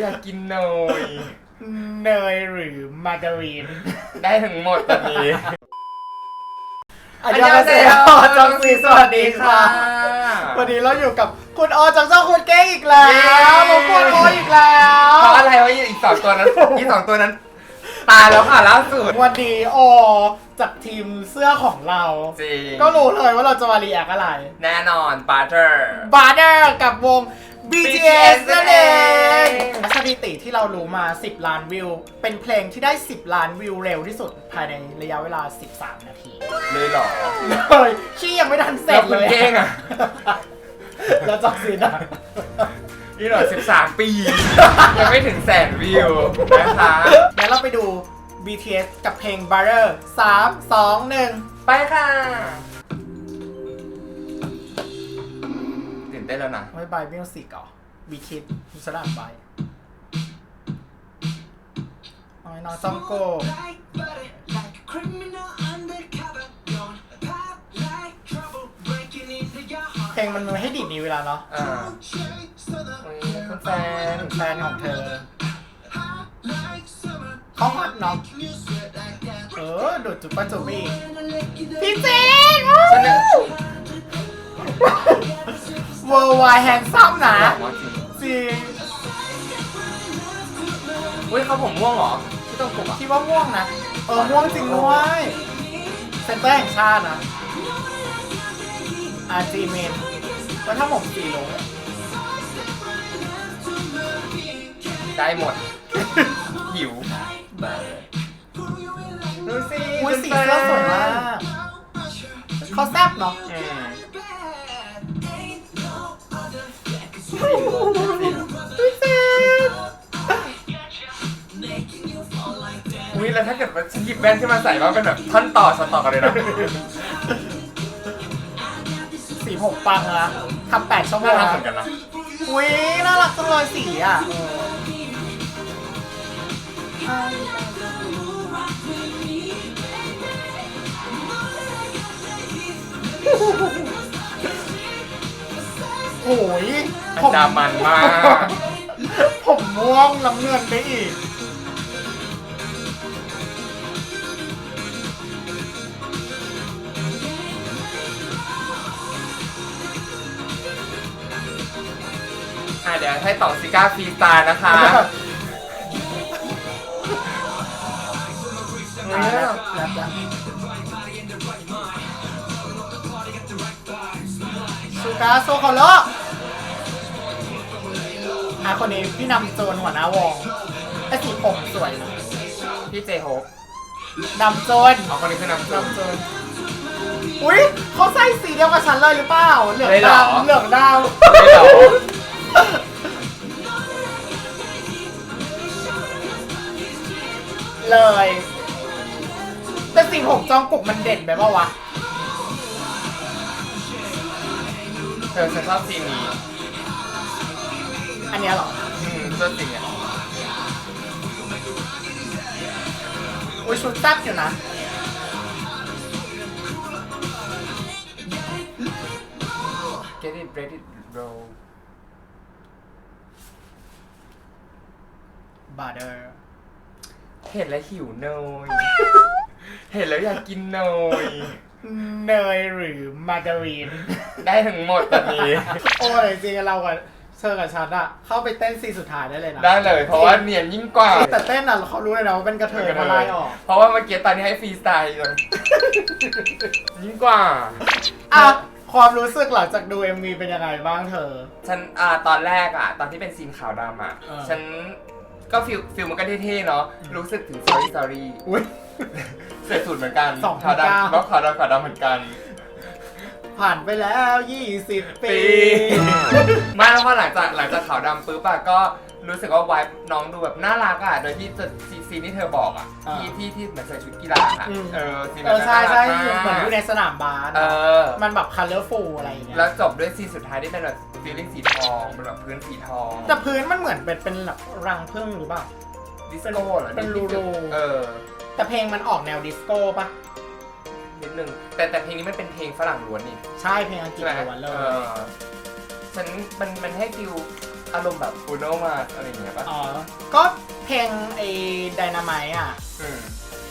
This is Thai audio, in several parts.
อยากกินเนยเนยหรือมาการีนได้ทั้งหมดตอนนี้ อันยองเซโยจองซีสวัสดีค่ะ วันนี้เราอยู่กับคุณออจากเจ้าคุณเก้งอีกแล้วเย้มาพูดโออีกแล้วเพราะอะไรวะอีกสองตัวนั้นอีกสองตัวนั้น ตายแล้วค่ะล่าสุดวันนี้ออจากทีมเสื้อของเรา จริงก็รู้เลยว่าเราจะมารีแอคอะไร แน่นอนบาร์เตอร์บาร์เดอร์กับวง BTS นั่นเองสถิติที่เรารู้มา 10 ล้านวิว เป็นเพลงที่ได้ 10 ล้านวิวเร็วที่สุด ภายในระยะเวลา 13 นาที เลยเหรอเลยชี่ยังไม่ทันเสร็จแล้วคุเลณยเก้งอะ แล้วจอกซีนอะนี่เหรอ13 ปี ยังไม่ถึงแสนวิวนะคะเดี๋ยวเราไปดู BTS กับเพลง Butter 3 2 1 ไปค่ะ เต้นแล้วนะไม่บายมิวสิกเหรอบีคิดมิสลามไปน้อยน้อยต้องโก Like butter, like a criminal undercover. Don't pop like trouble, breaking into your heart. เพลงมันไม่ให้ดีดนี้เวลาเนาะอ่า Chase to the อุ๊ยคุณแฟนแฟนของเธอ hot like summer. เขาฮอตเนาะ You sweat like that. เออดูดจุบปะจุบอีก When I lick you the พี่เจนฉันเนี่ย เวอร์ไวแฮนซัมนะว่าจริงจริงอุ้ยเขาผมม่วงเหรอที่ต้องปลุกอะคิดว่าม่วงนะ เออม่วงจริงด้วยเซนเตอร์แห่งชาตินะอาจีเมนแล้วถ้าผมสีลงได้หมด หิวดูสิอุ้ยสีเสื้อสวยมากเขาแซ่บเนาะ อืมพี่เจนอุ้ยแล้วถ้าเกิดว่าฉันหยิบแว่นขึ้นมาใส่ว่าเป็นแบบท่อนต่อช็อตต่อกันเลยนะสีผมปังนะทำแปดชั่วโมน่างรักเหมือนกันนะอุ้ยน่ารักจังเลยสีอะ โอ้ยอัผนมดามันมาก ผมม่วงน้ำเงินได้อีก อะเดี๋ยวให้ต่อซิก้าฟรีสไตล์นะคะ การ์โซโคโลอะคนนี้พี่นำโจนหัวหน้าวงไอ้สีผมสวยนะพี่เจโฮปนำโจนเอาคนนี้คือนำจุนำโจนอุ้ยเขาใส่สีเดียวกับฉันเลยหรือเปล่า เหลืองเลยเหรอดำเหลืองดไม่เหรอำเลย แต่สีผมจองกุกมันเด่นไปปะวะ เธอฉันชอบซีนนี้อันเนี้ยเหรอ อืมเสื้อจริงอะอุ้ยชุดแซ่บอยู่นะเ get it ready roll บาร์เดอร์ เห็นแล้วหิวเนยเห็นแล้วอยากกินเนย เนยหรือมาการีน ได้ทั้งหมดตอนนี้ โอ้ยจริงๆเรากับเชอร์กับชัดอะเข้าไปเต้นซีนสุดท้ายได้เลยนะได้เลยเพราะว่าเนียนยิ่งกว่าแต่เต้นอะเขารู้เลยนะว่าเป็นกระเทยเพราะไล่ออกเพราะว่าเมื่อกี้ตอนนี้ให้ฟรีสไตล์เลยยิ่งกว่า อะความรู้สึกหลังจากดู MV เป็นยังไงบ้างเธอ ฉันอ่าตอนแรกอะ ตอนที่เป็นซีนขาวดำอะ เออ ฉัน ก็ฟิลฟิลมันก็เท่ๆเนาะรู้สึกถึง sorry sorry อุ้ย เสร็จสูตรเหมือนกันสองพัขาวนเก้าดำก็ขาวดำขาวดำเหมือนกัน ผ่านไปแล้ว 20ปีปี ไม่แล้วพอหลังจากหลังจากขาวดำปุ๊บอะก็ รู้สึกว่าไวบ์น้องดูแบบน่ารักอะโดยที่จะซีซีนที่เธอบอกอะอ่าที่ที่ที่เหมือนใส่ชุดกีฬาอะอืม เออซีนเอนั้อนใช่ใช่น่ารักเหมือนอยู่ในมากสนามบาสเออ มันแบบ colorful อะไรอย่างเงี้ยแล้วจบด้วยซีนสุดท้ายที่เป็นแบบฟีลลิ่งสีทองเป็นแบบพื้นสีทองแต่พื้นมันเหมือนเป็นเป็นแบบรังผึ้งหรือเปล่า ดิสโก้เหรอเป็นรูๆ เออ แต่เพลงมันออกแนวดิสโก้ปะนิดนึง แต่แต่เพลงนี้มันเป็นเพลงฝรั่งล้วนนี่ใช่เพลงอังกฤษใช่ไหมล้วนเลเอยอฉันมันมันให้ฟิล อารมณ์แบบบูโนมาอะไรอย่างเงี้ยป่ะอ๋อ ก็เพลงไอ้ไดนาไมอะ อืม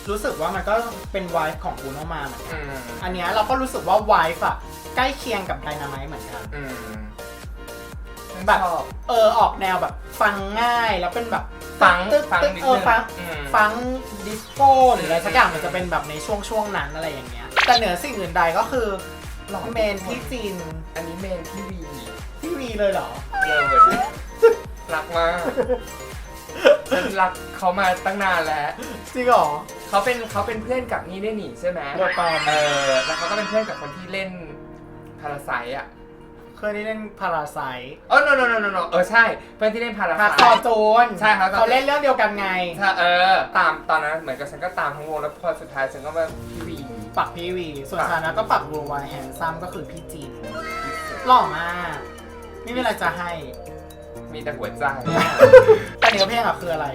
รู้สึกว่ามันก็เป็นไวฟ์ของบูโนมาเหมือนกันอืมอันเนี้ยเราก็รู้สึกว่าไวฟ์อะใกล้เคียงกับไดนาไมเหมือนกัน อืมแบบ ชอบเออออกแนวแบบฟังง่ายแล้วเป็นแบบฟังตึ๊ดฟังตึ๊ดนิดเออนึงฟัง อืม ฟังดิสโก้หรืออะไรสักอย่างมันจะเป็นแบบในช่วงช่วงๆนั้นอะไรอย่างเงี้ย แต่เหนือสิ่งอื่นใดก็คือเมนพี่จีนอันนี้เมนที่วี พี่วีเลยเหรอ เลยรักมากฉันรักเขามาตั้งนานแล้ว จริงเหรอ เขาเป็นเขาเป็นเพื่อนกับนี่ได้หนิใช่ไหมโดปอมเออแล้วเขาก็เป็นเพื่อนกับคนที่เล่นพาราไซอะเคยได้เล่นพาราไซเออ no no no no no เออใช่เพื่อนที่เล่นพาราไซ พาคอโจนใช่ครับ เขาเล่นเรื่องเดียวกันไง ใช่เออ ตามตอนนั้นเหมือนกับฉันก็ตามทั้งวงแล้วพอสุดท้ายฉันก็มาพี่วีปักพี่วี ส่วนชานะก็ปักวัววายแฮนซัมก็คือพี่จีนหล่อมาก ไม่มีอะไรจะให้มีแต่หัวใจ แต่เนื้อเพลงอะคืออะไร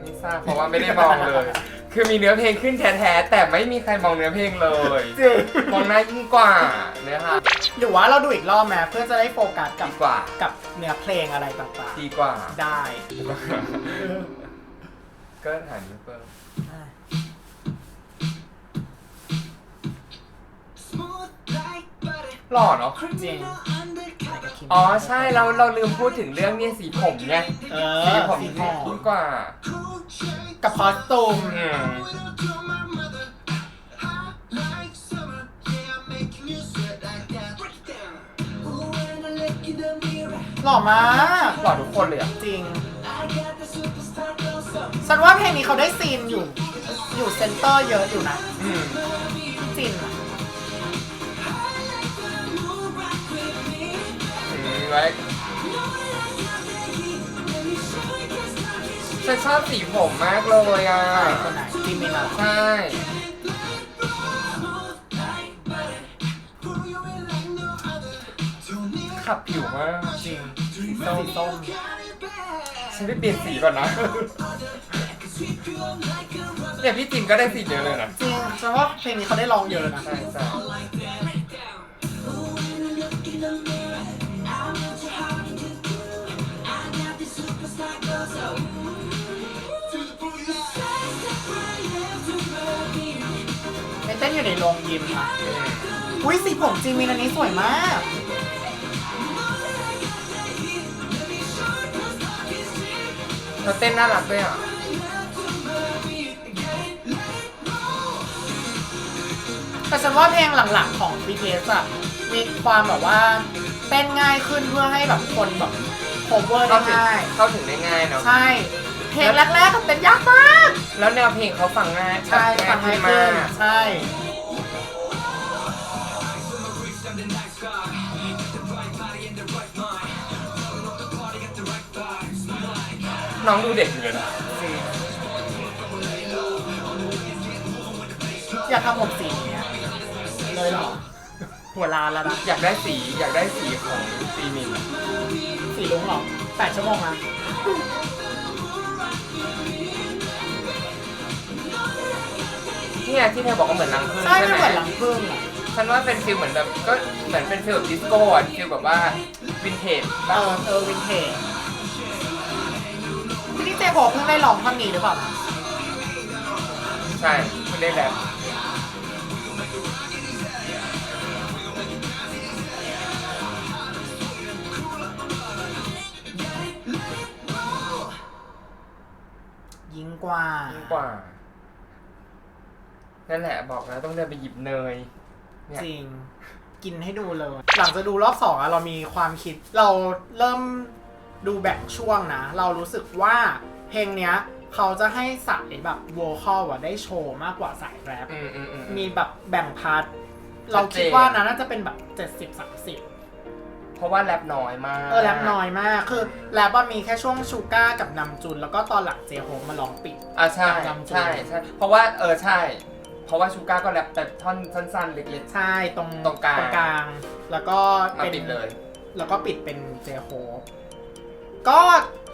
ไม่ทราบเพราะว่าไม่ได้มองเลย คือมีเนื้อเพลงขึ้นแท้ๆแต่ไม่มีใครมองเนื้อเพลงเลยจริง มองหน้ายิ่งกว่าเนื้อหาหรือว่าเราดูอีกรอบไหมเพื่อจะได้โฟกัสกับดีกว่ากับเนื้อเพลงอะไรต่างดีกว่า ๆ ได้ ก็หานิ้วเปิ้ล Smooth หล่อเนาะ Criminal undercover. อ๋อใช่เราเราลืมพูดถึงเรื่องเนี่ยสีผมไงเอสีอผมสีหยิ่อมงกว่า Cool shade. กับคอสตูมอืม Widow to my mother. Hot like summer. Yeah, I'm making you sweat like that. Break it down. Ooh, when I look in the mirror, หล่อมากหล่อทุกคนเลยอะจริง I got the superstar glow. So ฉันว่าเพลงนี้เขาได้ซีนอยู่ อยู่เซนเตอร์เยอะอยู่นะอืมพี่จินอะ ไว้ฉันชอบสีผมมากเลยอะใครคนไหนจิมินาใช่ Pull you in like no other. Don't need ขับผิวมากจริง to สีส้ม got it bad. ฉันไปเปลี่ยนสีก่อนนะ Sweep you up like a rubber. เนี่ยพี่จินก็ได้สีเดียวเลยนะจริงฉันว่าเพลงนี้เขาได้ลองเยอะนะ ใช่ใช่ ต้นอยู่ในโรงยิมอะอุ้ยสีผมจิมินอันนี้สวยมากเขาเต้นน่ารักด้วยอะ แต่ฉันว่าเพลงหลังๆของ BTS อะมีความแบบว่าเต้นง่ายขึ้นเพื่อให้แบบคนแบบ cover ได้เข้าถึงง่าย เข้าถึงได้ง่ายเนาะ ใช่ เพลงแรกๆก็เต้นยากมาก แล้วแนวเพลงเขาฟังง่ายใช่ฟังง่ายมาขึ้นกใช่น้องดูเด็กอยู่เลยนะอยากทำผมสีเนี้ยเลยเหรอ หัวลานแล้วนะ อยากได้สีอยากได้สีของซีมินสีลุงเหรอแปดชั่วโมงนะ เนี่ยที่เธอบอกว่าเหมือนรังผึ้งใช่ใช่ไม่ไหเหมมือนหลังพึ่งอะฉันว่าเป็นฟิลเหมือนแบบก็เหมือนเป็นฟิลแบบดิสโก้อะฟิลแบบว่าวินเทจเออเออวินเทจพี่นี่เจโบเพิ่งได้ลองท่อนนี้หรือเปล่านะใช่คุณได้แล้วยิงกว่ายิ่งกว่า นั่นแหละบอกแล้วต้องเดินไปหยิบเนย เนี่ย จริง กินให้ดูเลย หลังจากดูรอบสองอะเรามีความคิด เราเริ่มดูแบ่งช่วงนะ เรารู้สึกว่าเพลงเนี้ย เขาจะให้สายแบบโวคอลอะได้โชว์มากกว่าสายแรป อืมอืมอืม มีแบบแบ่งพาร์ท เราชัดเจนคิดว่านะน่าจะเป็นแบบ 70 30 เพราะว่าแรปน้อยมากเออแรปน้อยมาก คือแรปอะมีแค่ช่วงชูก้ากับนำจุน แล้วก็ตอนหลังเจโฮมาลองปิด อะใช่จำจุดใช่ใช่ เพราะว่าเออใช่ เพราะว่าชูก้าก็แรปแต่ท่อนสั้นๆ เล็ก ใช่ตรงตรงกลางกลางแล้วก็ๆ มาเป็น ปิดเลย แล้วก็ปิดเป็นเจโฮปก็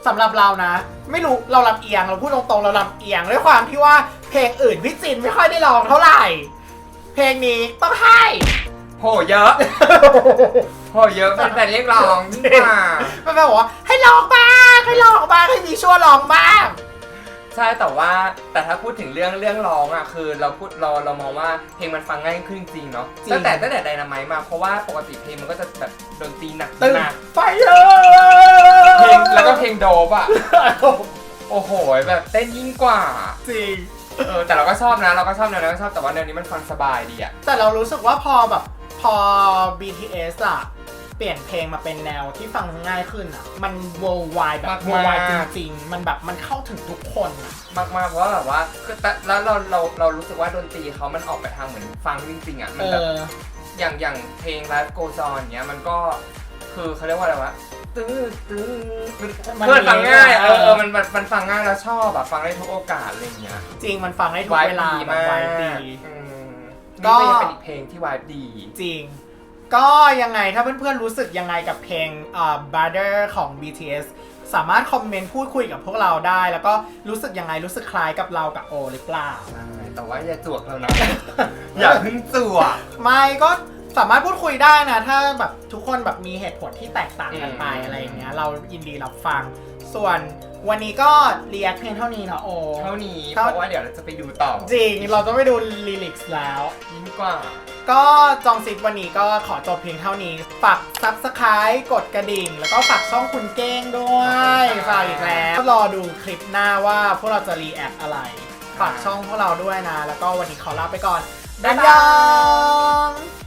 สำหรับเรานะ ไม่รู้เราลำเอียงเราพูดตรงๆเราลำเอียงด้วยความที่ว่าเพลงอื่นพี่จินไม่ค่อยได้ลองเท่าไหร่ เพลงนี้ต้องให้ โหเยอะ โหเยอะเป็นแต่เรียกร้องยิ่งกว่า มันแบบว่าให้ลองบ้างให้ลองบ้างให้มีชั่วลองบ้างใช่แต่ว่าแต่ถ้าพูดถึงเรื่องเรื่องร้องอะคือเราพูดเราเรามองว่าเพลงมันฟังง่ายขึ้นจริงเนาะจริง ตั้งแต่ตั้งแต่ไดนาไมมาเพราะว่าปกติเพลงมันก็จะแบบดนตรีหนักตึงหนักไฟเออเพลงแล้วก็เพลงโดบอะโอ้โหแบบเต้นยิ่งกว่าจริง เออแต่เราก็ชอบนะเราก็ชอบแนวนั้นก็ชอบแต่ว่าแนวนี้มันฟังสบายดีอะแต่เรารู้สึกว่าพอแบบพอ BTS อะ เปลี่ยนเพลงมาเป็นแนวที่ฟังง่ายขึ้นอะมัน worldwide แบบ มากๆ worldwide จริงๆ มันแบบมันเข้าถึงทุกคนอะมากๆเพราะว่าแบบว่าคือแต่แล้วเราเราเรารู้สึกว่าดนตรีเขามันออกไปทางเหมือนฟังจริงๆอะมันเอแบบอ อย่างอย่างเพลง Life Goes On เนี้ยมันก็คือเขาเรียกว่าอะไรวะตื้อตื้อมันมันเพื่อนฟังง่ายมีเออเออมันมันมันฟังง่ายแล้วชอบแบบฟังได้ทุกโอกาสอะไรอย่างเงี้ยจริงมันฟังได้ทุกเวลาแบบวายดี อืมก็นี่ก็ยังเป็นอีกเพลงที่วายดี จริง ก็ยังไงถ้าเพื่อนๆรู้สึกยังไงกับเพลงเอ่อ Brother ของ BTS สามารถคอมเมนต์พูดคุยกับพวกเราได้ แล้วก็รู้สึกยังไงรู้สึกคล้ายกับเรากับโอหรือเปล่า แต่ว่าอย่าจวกเรานะ อย่าเพิ่งจวก ไม่ก็สามารถพูดคุยได้นะ ถ้าแบบทุกคนแบบมีเหตุผลที่แตกต่างกันไปอืม อะไรอย่างเงี้ยเรายินดีรับฟัง ส่วนวันนี้ก็เรียกเพลงเท่านี้นะโอเท่านี้ เพเท่า ราะว่าเดี๋ยวเราจะไปดูต่อ จริง เราจะไปดูลิลิกส์แล้ว ยิ่งกว่า ก็จองซิดวันนี้ก็ขอจบเพียงเท่านี้ ฝากซับสไคร b ์กดกระดิ่ง แล้วก็ฝากช่องคุณเก้งด้วยขอบคุณค่ะ ฝากอีกแล้วรอดูคลิปหน้าว่าพวกเราจะรีแอคอะไร ฝากช่องพวกเราด้วยนะ แล้วก็วันนี้ขอลาไปก่อนบ๊ายบายบ๊ายบาย